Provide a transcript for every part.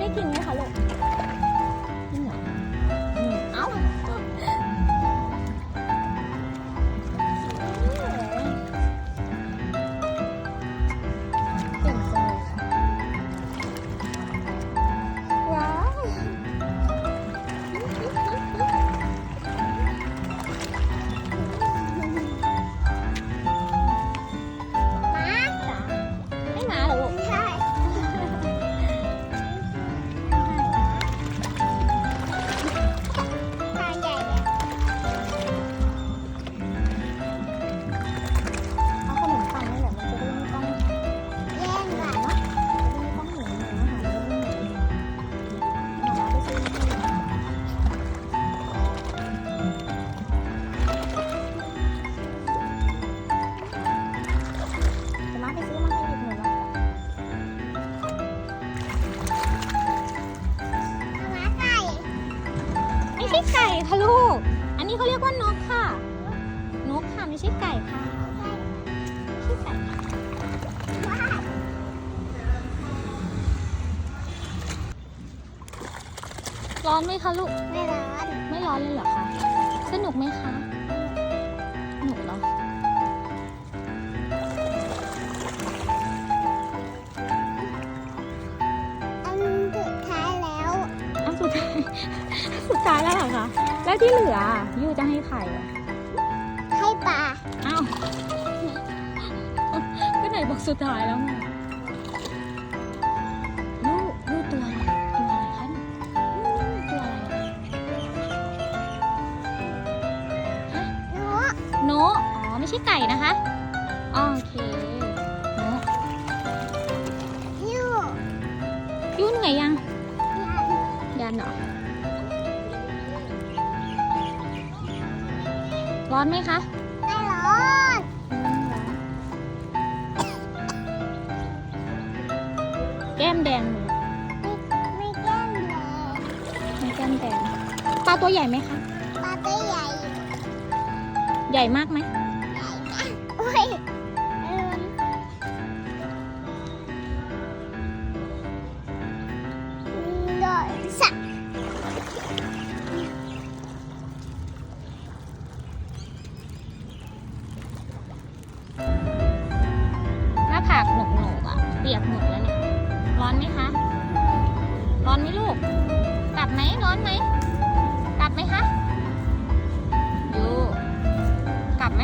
ได้กินไหมคะลูก นนี้เขาเรียกว่านกค่ะ นกค่ะไม่ใช่ไก่ค่ะไม่ใช่ไก่ค่ะว้าวร้อนไหมคะลูก ไม่ร้อน ไม่ร้อนเลยเหรอคะ สนุกไหมคะ สนุกเหรออันสุดท้ายแล้ว อันสุดท้าย สุดท้ายแล้วเหรอคะ แล้วที่เหลืออะยูจะให้ใครอะให้ปลาอ้าว ก็ไหนบอกสุดท้ายแล้วไงลูกลูกตัวอะไรตัวอะไรคะอืมตัวอะไรอะฮะหนูโนตอ๋อ ไม่ใช่ไก่นะคะโอเคโนตหิวยูเหนื่อยยังยันเหรอ ร้อนไหมคะ ไม่ร้อนแก้มแดงเลยไม่แย่งเลยมีแก้มแดงปลาตัวใหญ่ไหมคะปลาตัวใหญ่ ใหญ่มากไหมอุ้ยเอิ่มโดนสัก ยกหมดแล้วเนี่ย ร้อนไหมคะ ร้อนไหมลูก กลับไหมร้อนไหม กลับไหมคะยูกลับไหม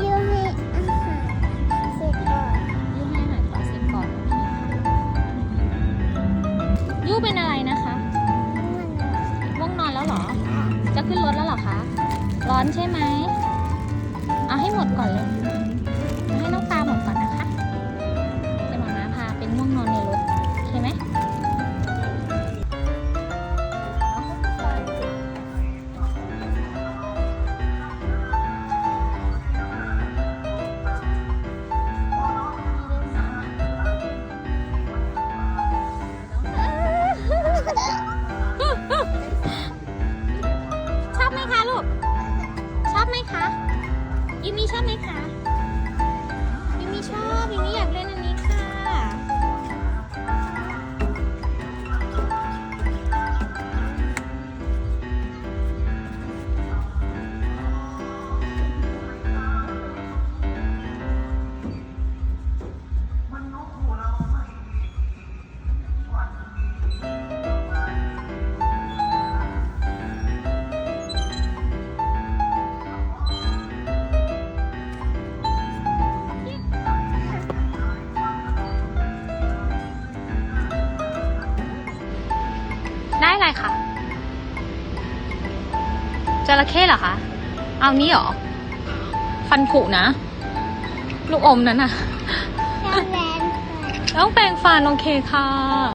ยูให้อาหารเสร็จก่อนยูให้อาหารต่อเสร็จก่อนยูเป็นอะไรนะคะง่วงนอนแล้วเหรอ จะขึ้นรถแล้วเหรอคะ ร้อนใช่ไหมเอาให้หมดก่อนเลย เป็นง่วงนอนในรถโอเคไหมชอบไหมคะลูก ชอบไหมคะยูมีชอบไหมคะ อะไรคะจระเข้เหรอคะ เอานี้เหรอ ฟันผุนะ ลูกอมนั้นน่ะแรงแรงต้องแปรงฟันโอเคค่ะ